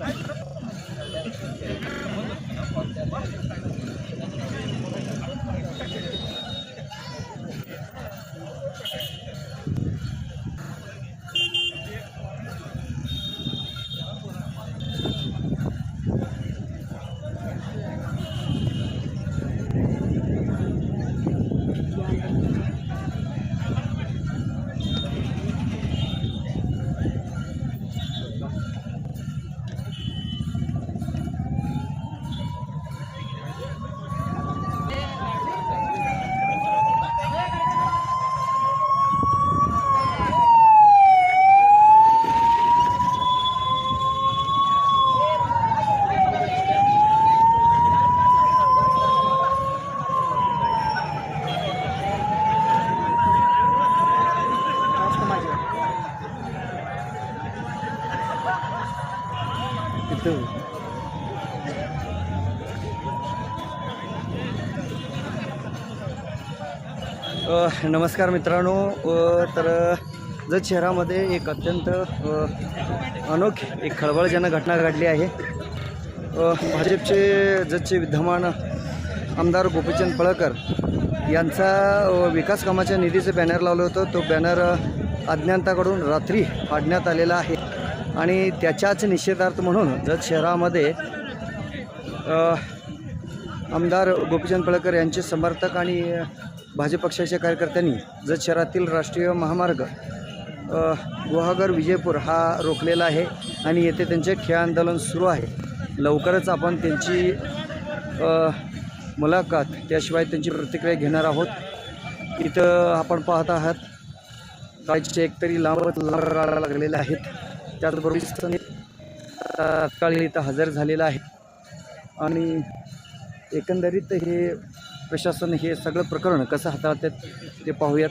I'm अ, नमस्कार मित्रांनो. तर जत शहरामध्ये एक अत्यंत अनोखी एक खळबळजनक घटना घडली आहे. भाजपचे जतचे विद्यमान आमदार गोपीचंद पळकर यांचा विकास कामाच्या निधीचं बॅनर लावलं होतं. तो बॅनर अज्ञाताकडून रात्री पाडण्यात आलेला आहे. आणि त्याच्याच निषेधार्थ म्हणून जत शहरामध्ये आमदार गोपीचंद पळकर यांचे समर्थक आणि भाजप पक्षाच्या कार्यकर्त्यांनी जत शहरातील राष्ट्रीय महामार्ग गुहागर विजयपूर हा रोखलेला आहे आणि येथे त्यांचे खेळ आंदोलन सुरू आहे. लवकरच आपण त्यांची मुलाखत त्याशिवाय त्यांची प्रतिक्रिया घेणार आहोत. इथं आपण पाहत आहात काळीचे एकतरी लांब राडा लागलेले आहेत. त्याचबरोबर तात्काळ इथं हजर झालेला आहे. आणि एकंदरीत हे प्रशासन हे सगळं प्रकरण कसं हाताळतात ते पाहूयात.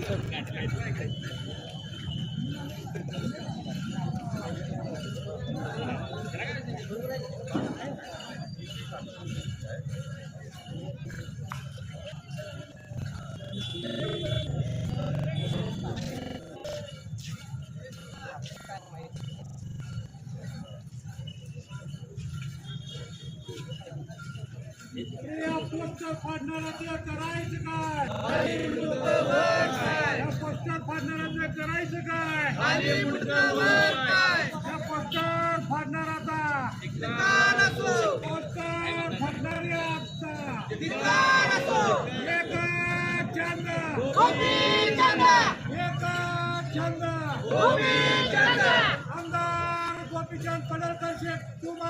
Ik wil het met mij.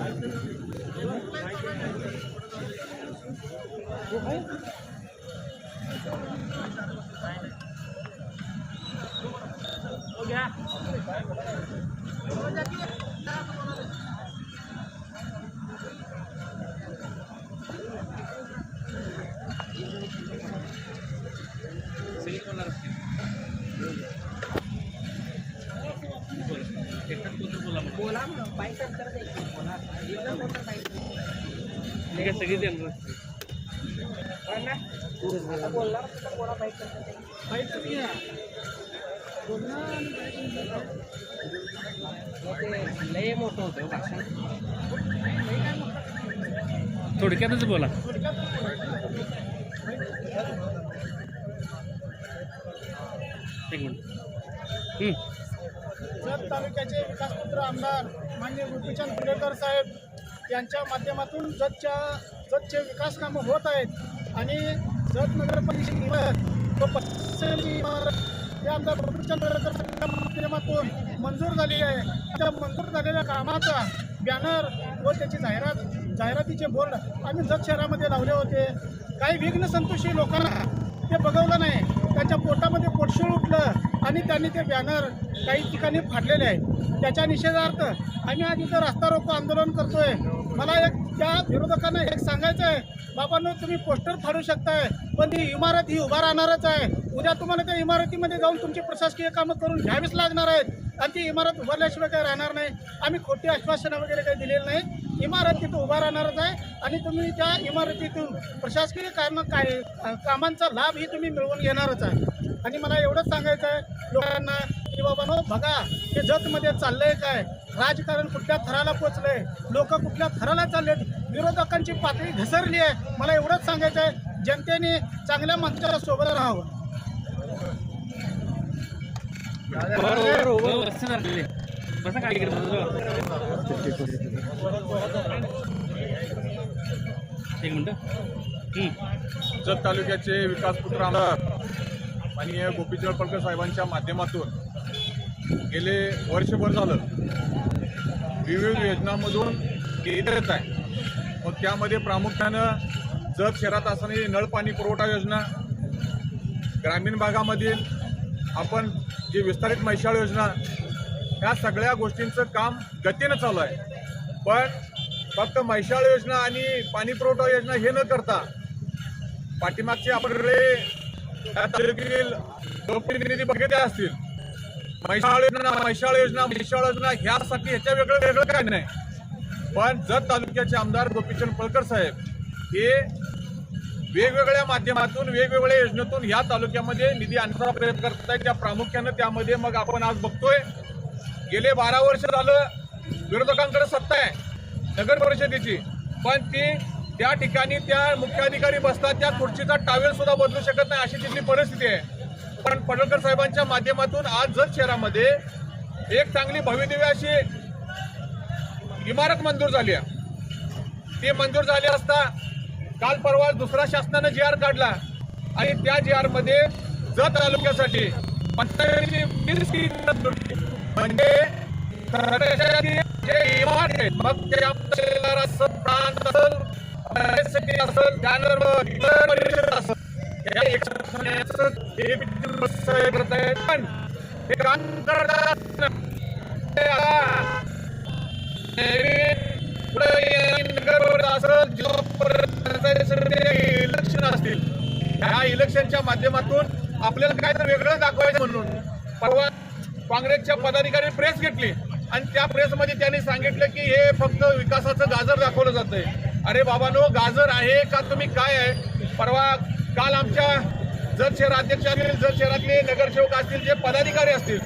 Thank you. एक मिनिट. जत तालुक्याचे विकासपुत्र आमदार मान्य गोपीचंद फुलेकर साहेब यांच्या माध्यमातून जतच्या जतचे विकास कामं होत आहेत आणि जत नगरपालिकेची इमारत व इमारत हे आमदार गोपीचंद बेडकर माध्यमातून मंजूर झालेली आहे. त्या मंजूर झालेल्या कामाचा बॅनर व त्याची जाहिरात जाहिरातीचे बोर्ड आम्ही जत शहरामध्ये लावले होते. काही विघ्न संतोषी लोकांना ते बघवलं नाही. त्याच्या पोटामध्ये पोटशूळ उठलं आणि त्यांनी ते बॅनर काही ठिकाणी फाडलेले आहेत. त्याच्या निषेधार्थ आम्ही आज इथं रस्ता रोको आंदोलन करतोय. मला एक त्या विरोधकांना एक सांगायचं आहे. बाबांनो तुम्ही पोस्टर फाडू शकताय पण ती इमारत ही उभा राहणारच आहे. उद्या तुम्हाला त्या इमारतीमध्ये जाऊन तुमची प्रशासकीय कामं करून घ्यावीच लागणार आहेत. आणि ती इमारत उभारल्याशिवाय काही राहणार नाही. आम्ही खोटी आश्वासनं वगैरे काही दिलेली नाहीत. इमारत तिथं उभा राहणारच आहे. आणि तुम्ही त्या इमारतीतून प्रशासकीय कामं काय कामांचा लाभही तुम्ही मिळवून घेणारच आहे. आणि मला एवढंच सांगायचं आहे लोकांना की बाबा हो, बघा हे जगमध्ये चाललंय काय? राजकारण कुठल्या थराला पोचलंय? लोक कुठल्या थराला चाललेत? विरोधकांची पातळी घसरली आहे. मला एवढंच सांगायचं आहे जनतेने चांगल्या माणसाला सोबत राहावं. हो, हो, बसा काय एक मिनटं. जत तालुक्याचे विकासपुत्र आमदार माननीय गोपीचंद पडकर साहेबांच्या माध्यमातून गेले वर्षभर झालं. विविध योजनांमधून इतर येत आहे मग त्यामध्ये प्रामुख्यानं जत शहरात असणारी नळ पाणी पुरवठा योजना ग्रामीण भागामधील आपण जी विस्तारित मैशाळ योजना ह्या सगळ्या गोष्टींचं काम गतीनं चालू आहे. पण फक्त मैशाळ योजना आणि पाणी पुरवठा योजना हे न करता पाठीमागचे आपले या तालुक्यातील लोकप्रतिनिधी बघितले असतील. मैशाळ योजना मैशाळ योजना मैशाळ योजना ह्यासाठी ह्याच्या वेगळं वेगळं काय नाही. पण जत तालुक्याचे आमदार गोपीचंद पळकर साहेब हे वेगवेगळ्या माध्यमातून वेगवेगळ्या योजनेतून ह्या तालुक्यामध्ये निधी आणण्याचा प्रयत्न करत आहेत त्या प्रामुख्यानं त्यामध्ये मग आपण आज बघतोय. गेले बारा वर्ष झालं विरोधकांकडे सत्ता आहे नगर परिषदेची. पण ती त्या ठिकाणी त्या मुख्याधिकारी बसतात त्या खुर्चीचा टावेल सुद्धा बदलू शकत नाही अशी तिथली परिस्थिती आहे. पण पडळकर साहेबांच्या माध्यमातून आज जत शहरामध्ये एक चांगली भव्यदिव्य अशी इमारत मंजूर झाली आहे. ती मंजूर झाली असता काल परवा दुसरा शासनानं जी आर काढला आणि त्या जी आरमध्ये जत तालुक्यासाठी पंचायतीची म्हणजे जे इमारत आहेत मग ते आपलं असेल प्रांत असेल परिस्थिती असेल त्यानंतर इतर परिषद असेल. पण हे काम करतात इलेक्शन असतील. ह्या इलेक्शनच्या माध्यमातून आपल्याला काय तर वेगळं दाखवायचं म्हणून. परवा काँग्रेसच्या पदाधिकारी प्रेस घेतली. आणि त्या प्रेसमध्ये त्यांनी सांगितलं की हे फक्त विकासाचं गाजर दाखवलं जातंय. अरे बाबानो गाजर आहे का तुम्ही काय आहे? परवा काल आमच्या जत शहर अध्यक्ष असतील जत शहरातले नगरसेवक असतील जे पदाधिकारी असतील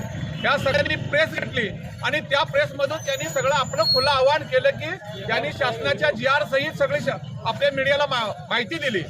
या सगळ्यांनी प्रेस घेतली. आणि त्या प्रेसमधून त्यांनी सगळं आपलं खुलं आवाहन केलं की त्यांनी शासनाच्या जी आर सहित सगळे आपल्या मीडियाला मा- माहिती दिली.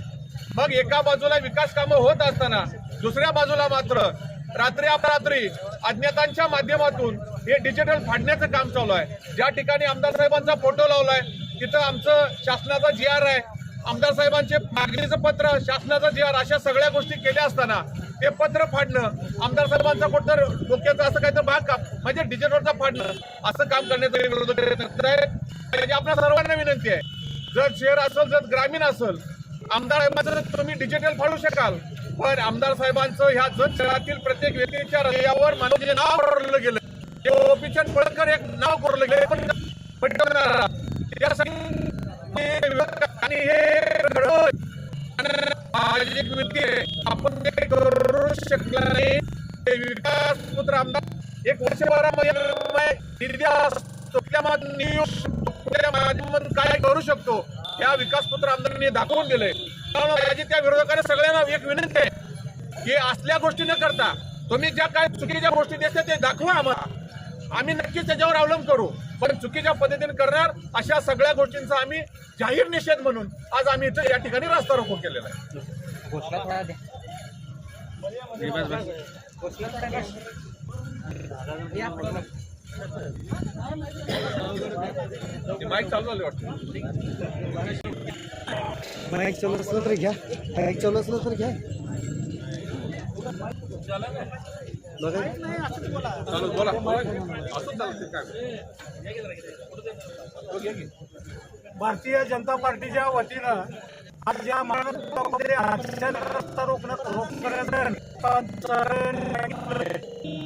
मग एका बाजूला विकास कामं होत असताना दुसऱ्या बाजूला मात्र रात्री अपरात्री अज्ञातांच्या माध्यमातून हे डिजिटल फाडण्याचं काम चालू आहे. ज्या ठिकाणी आमदार साहेबांचा फोटो लावलाय तिथं आमचं शासनाचा जी आर आहे. आमदार साहेबांचे मागणीचं पत्र शासनाचा जी आर अशा सगळ्या गोष्टी केल्या असताना ते पत्र फाडणं आमदार साहेबांचा कुठं डोक्याचं असं काहीतरी भाग का? म्हणजे डिजिटलचा फाडणं असं काम करण्याचा विरोध करत आहेत म्हणजे आपल्या सर्वांना विनंती आहे. जर शहर असेल जर ग्रामीण असेल आमदार साहेबांचं तुम्ही डिजिटल फाडू शकाल पण आमदार साहेबांचं ह्या जत शहरातील प्रत्येक व्यक्तीच्या हृदयावर म्हणजे नाव कोरलं गेलं. ते गोपीचंद पळकर एक नाव कोरलं गेलं. पण आणि हे घडवून आपण ते करू शकला नाही. ते विकास पुत्र आमदार एक वर्षभरामध्ये निधी असतो. काय करू शकतो त्या विकास पुत्र आमदारांनी दाखवून दिलंय. त्यामुळे त्या विरोधकांना सगळ्यांना एक विनंती आहे की असल्या गोष्टी न करता तुम्ही ज्या काय चुकीच्या गोष्टी देते ते दाखवा आम्हाला. आम्ही नक्कीच त्याच्यावर अवलंब करू. पण चुकीच्या पद्धतीने करणार अशा सगळ्या गोष्टींचा आम्ही जाहीर निषेध म्हणून आज आम्ही इथं या ठिकाणी रास्ता रोको केलेला आहे. माईक चालू झाले वाटतं. माईक चालू असलं तर घ्या. माईक चालू असलं तर घ्या. बघा. चालू बोला. बोला. असंच चालतं काय? भारतीय जनता पार्टीच्या वतीनं आज ज्या महाराष्ट्रामध्ये रस्ता रोखण्यात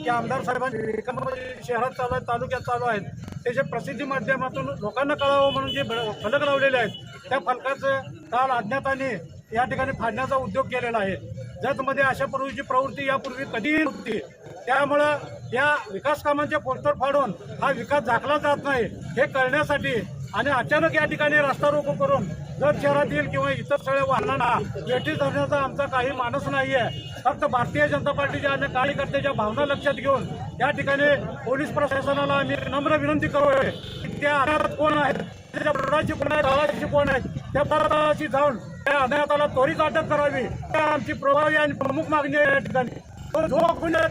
की आमदार साहेबांनी एकंदरीत शहरात चालू आहेत तालुक्यात चालू आहेत त्याचे प्रसिद्धी माध्यमातून लोकांना कळावं म्हणून जे ब- फलक लावलेले आहेत त्या फलकाचं काल अज्ञाताने या ठिकाणी फाडण्याचा उद्योग केलेला आहे. जतमध्ये अशा पूर्वीची प्रवृत्ती यापूर्वी कधीही नव्हती. त्यामुळं या विकास कामांचे पोस्टर फाडून हा विकास झाकला जात नाही. हे कळण्यासाठी आणि अचानक या ठिकाणी रस्ता रोको करून जर शहरातील किंवा इतर स्थळे वाहनांना वेठी धरण्याचा आमचा काही मानस नाही आहे फक्त भारतीय जनता पार्टीच्या आणि कार्यकर्त्याच्या भावना लक्षात घेऊन या ठिकाणी पोलीस प्रशासनाला आम्ही नम्र विनंती करूया की त्या अनाथ कोण आहेत त्याच्या बुडाची कोण आहेत आवाजाची कोण आहेत त्या परताशी जाऊन त्या अनाथाला त्वरित अटक करावी. त्या आमची प्रभावी आणि प्रमुख मागणी आहे या ठिकाणी. तो जो गुन्हे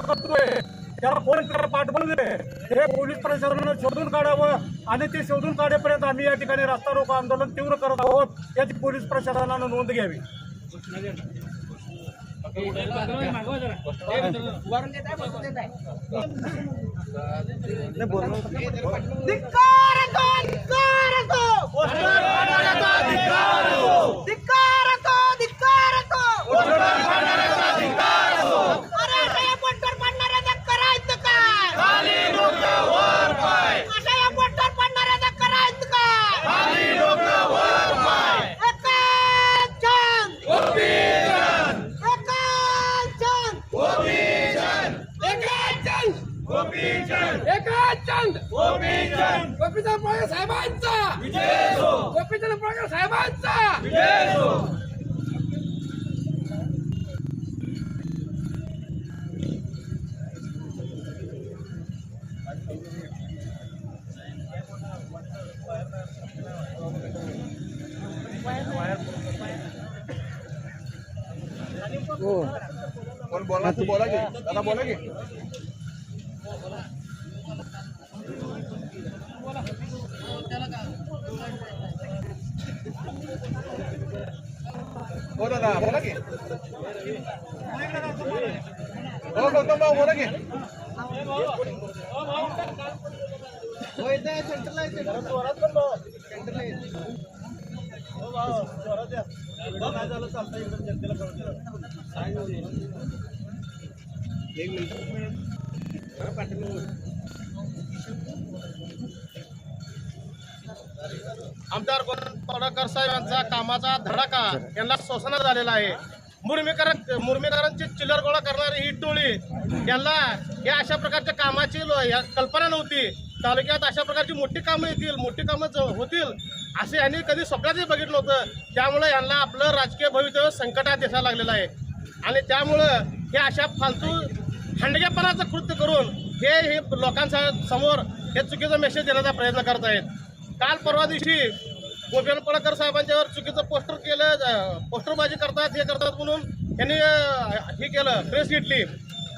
करतोय. त्याला फोन करा पाठवले हे पोलीस प्रशासनानं शोधून काढावं आणि ते शोधून काढेपर्यंत आम्ही या ठिकाणी रस्ता रोको आंदोलन तीव्र करत आहोत याची पोलीस प्रशासनानं नोंद घ्यावी. धिक्कार धिक्कार धिक्कार असो, धिक्कार असो. अरे, अशा या पोस्टर पाडणाऱ्याचं करायचं काय? अशा या पोस्टर पाडणाऱ्याचं करायचं गोपीचंद गोपीचंद पळगे साहेबांचा गोपीचंद पळगे साहेबांचा बोला तू बोला की दादा बोला की हो दादा बोला की हो गौतम भाऊ बोला की आमदार यांचा साहेबांचा कामाचा धडाका यांना शोषणात झालेला आहे. मुरमीकरण मुर्मीकरांची चिल्लर गोळा करणारी ही टोळी यांना या अशा प्रकारच्या कामाची लो- या कल्पना नव्हती. तालुक्यात अशा प्रकारची मोठी कामं येतील मोठी कामं होतील असे यांनी कधी स्वप्नातही बघितलं होतं त्यामुळे यांना आपलं राजकीय भवितव्य संकटात दिसायला लागलेलं आहे. आणि त्यामुळं हे अशा फालतू हंडगेपणाचं कृत्य करून हे हे लोकांच्या समोर हे चुकीचं मेसेज देण्याचा प्रयत्न करत आहेत. काल परवा दिवशी गोपीन पडकर साहेबांच्यावर चुकीचं पोस्टर केलं पोस्टरबाजी करतात हे करतात म्हणून यांनी हे केलं प्रेस घेतली.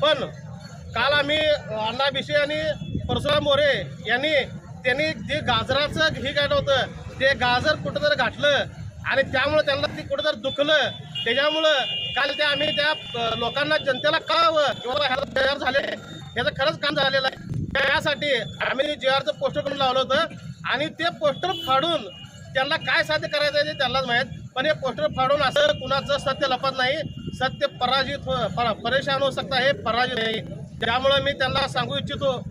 पण काल आम्ही अण्णा भिसे आणि परशुराम मोरे यांनी त्यांनी जे गाजराचं हे काढलं होतं ते गाजर कुठंतरी घातलं आणि त्यामुळे त्यांना ते कुठंतरी दुखलं. त्याच्यामुळं काल ते आम्ही त्या लोकांना जनतेला कळावं किंवा ह्याला तयार झाले. याचं खरंच काम झालेलं आहे. त्यासाठी आम्ही जे आरचं पोस्टर करून लावलं होतं आणि ते पोस्टर फाडून त्यांना काय साध्य करायचं आहे ते त्यांनाच माहीत. पण हे पोस्टर फाडून असं कुणाचं सत्य लपत नाही. सत्य पराजित हो, परेशान होऊ शकता हे पराजित नाही. त्यामुळं मी त्यांना सांगू इच्छितो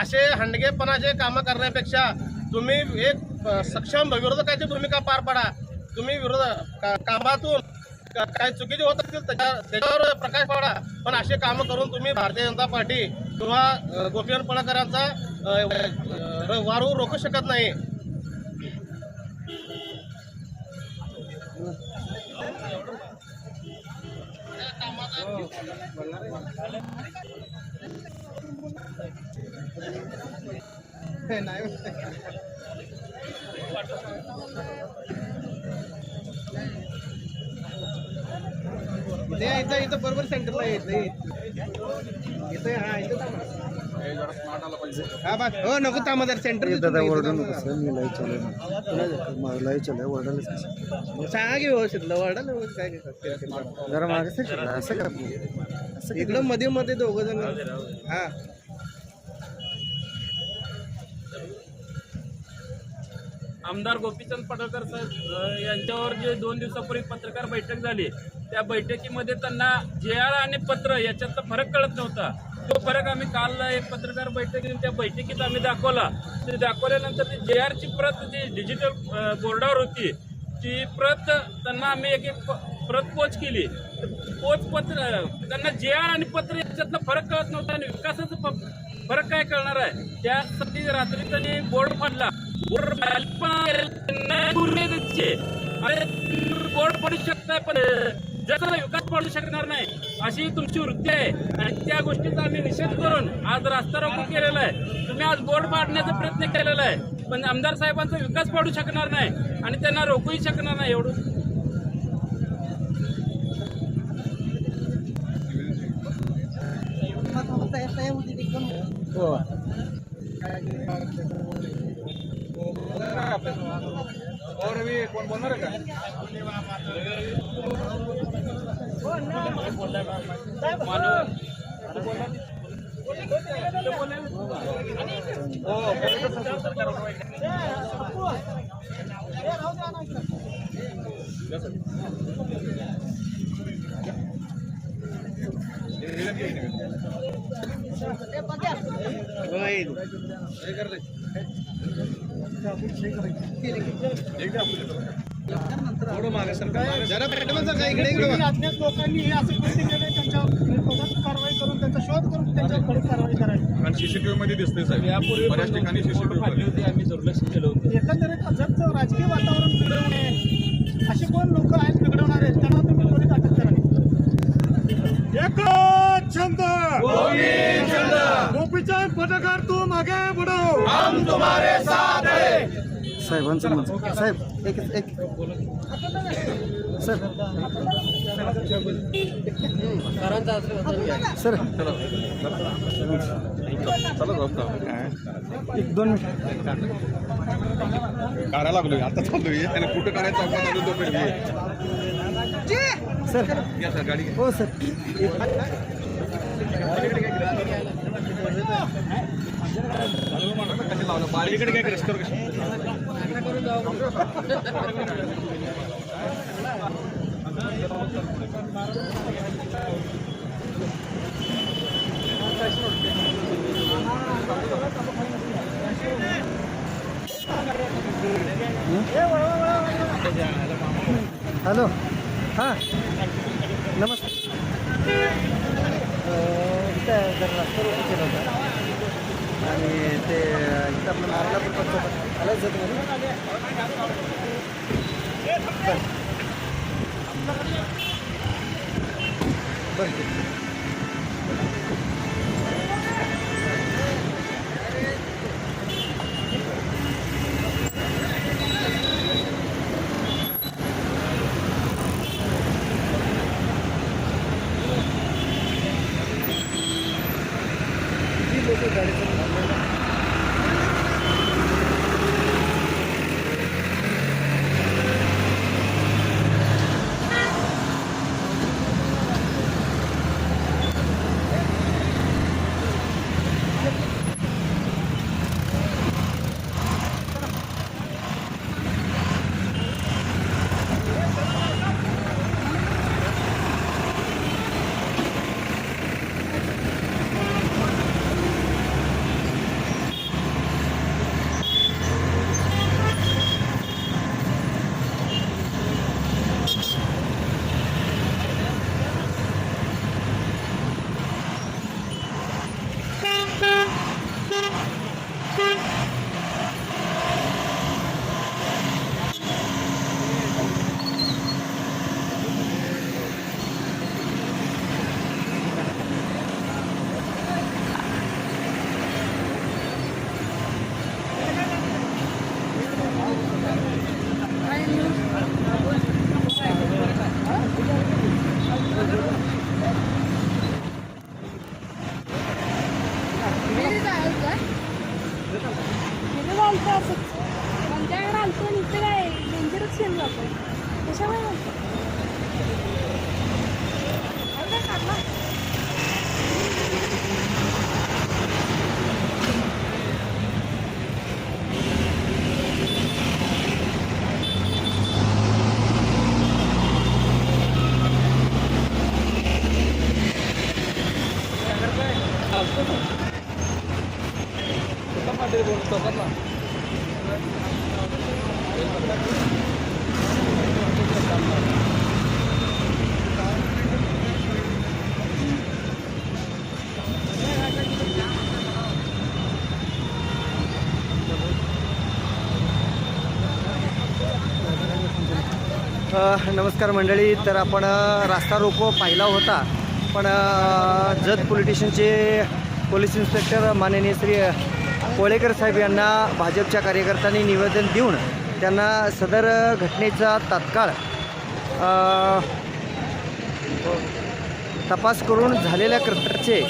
असे हंडगेपणाचे कामं करण्यापेक्षा तुम्ही एक सक्षम विरोधकाची भूमिका पार पाडा. तुम्ही विरोध का- कामातून का- काय चुकीचे होत असतील त्याच्या त्याच्यावर प्रकाश पाडा. पण असे कामं करून तुम्ही भारतीय जनता पार्टी किंवा अ, पळकरांचा वारू रोखू शकत नाही. हो. इथं इथं बरोबर सेंटरला येत इथं हा इथं हो नको थांबा सेंटर ए, दादा ओरडू नको सर मी चालू चालू ओरडायलाच सांगा की व्यवस्थित लवाडा काय काय जरा मागे सर असं करा असं करा. इकडं मध्ये मध्ये दोघ जण हा. आमदार गोपीचंद पडळकर साहेब यांच्यावर जे दोन दिवसापूर्वी पत्रकार बैठक झाली त्या बैठकीमध्ये त्यांना जे आर आणि पत्र याच्यातला फरक कळत नव्हता. तो फरक आम्ही काल एक पत्रकार बैठकीत त्या बैठकीत आम्ही दाखवला. ते दाखवल्यानंतर ती जे आरची प्रत जी डिजिटल बोर्डावर होती ती प्रत त्यांना आम्ही एक एक प- प्रत पोच केली. पोच पत्र त्यांना जे आर आणि पत्र याच्यातला फरक कळत नव्हता आणि विकासाचा फरक काय कळणार आहे? त्यासाठी रात्री त्यांनी बोर्ड फाडला. बोर्ड अरे बोर्ड पडू शकताय पण जगाला विकास पडू शकणार नाही अशी तुमची वृत्ती आहे. आणि त्या गोष्टीचा आम्ही निषेध करून आज रास्ता रोको केलेला आहे. तुम्ही आज बोर्ड पाडण्याचा प्रयत्न केलेला आहे. पण आमदार साहेबांचा विकास पाडू शकणार नाही आणि त्यांना रोखूही शकणार नाही एवढं. हो. और अभी कोण बोलणार आहे का जरा पॅटर्न सांगा इकडे इकडे काही अज्ञात लोकांनी हे असं त्यांच्यावर कारवाई करून त्यांचा शोध करून त्यांच्यावर त्वरित कारवाई करावी. आणि सीसीटीव्ही मध्ये दिसतंय साहेब. यापूर्वी बऱ्याच ठिकाणी सीसीटीव्ही होती. आम्ही दुर्लक्ष केलं होतं. एकंदरीत जगचं राजकीय वातावरण बिघडवणे असे कोण लोक आहेत बिघडवणारे त्यांना तुम्ही त्वरित अटक करावी? एकच छंद! गोपीचंद पत्रकार तू मागे बुडव साहेबांचं मत साहेब एक एक सर सर। एक दोन मिनिट। काढायला लागलोय आता चाललोय त्याने कुठं काढायचं आपण आलो तो पेरवी. सर। या सर गाडी घ्या. हो सर. बारीकडे काय रस्त्यावर हॅलो. हां. नमस्ते इथं जर रस्ता रोको आणि ते इथं आपलं नारळापूर पंचायत आलंच जात म्हणून बरं. नमस्कार मंडळी. तर आपण रास्ता रोको पाहिला होता. पण जत पोलीस पोलीस इन्स्पेक्टर माननीय श्री कोळेकर साहेब यांना भाजपच्या कार्यकर्त्यांनी निवेदन देऊन त्यांना सदर घटनेचा तात्काळ तपास करून झालेल्या कृत्याचे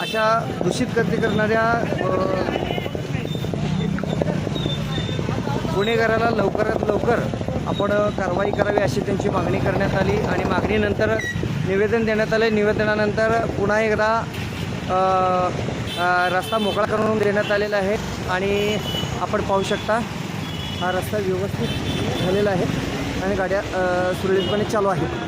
अशा दूषित कृत्य करणाऱ्या गुन्हेगाराला लवकरात लवकर आपण कारवाई करावी अशी त्यांची मागणी करण्यात आली आणि मागणीनंतर निवेदन देण्यात आले. निवेदनानंतर पुन्हा एकदा रस्ता मोकळा करून देण्यात आलेला आहे आणि आपण पाहू शकता हा रस्ता व्यवस्थित झालेला आहे आणि गाड्या सुरळीतपणे चालू आहेत.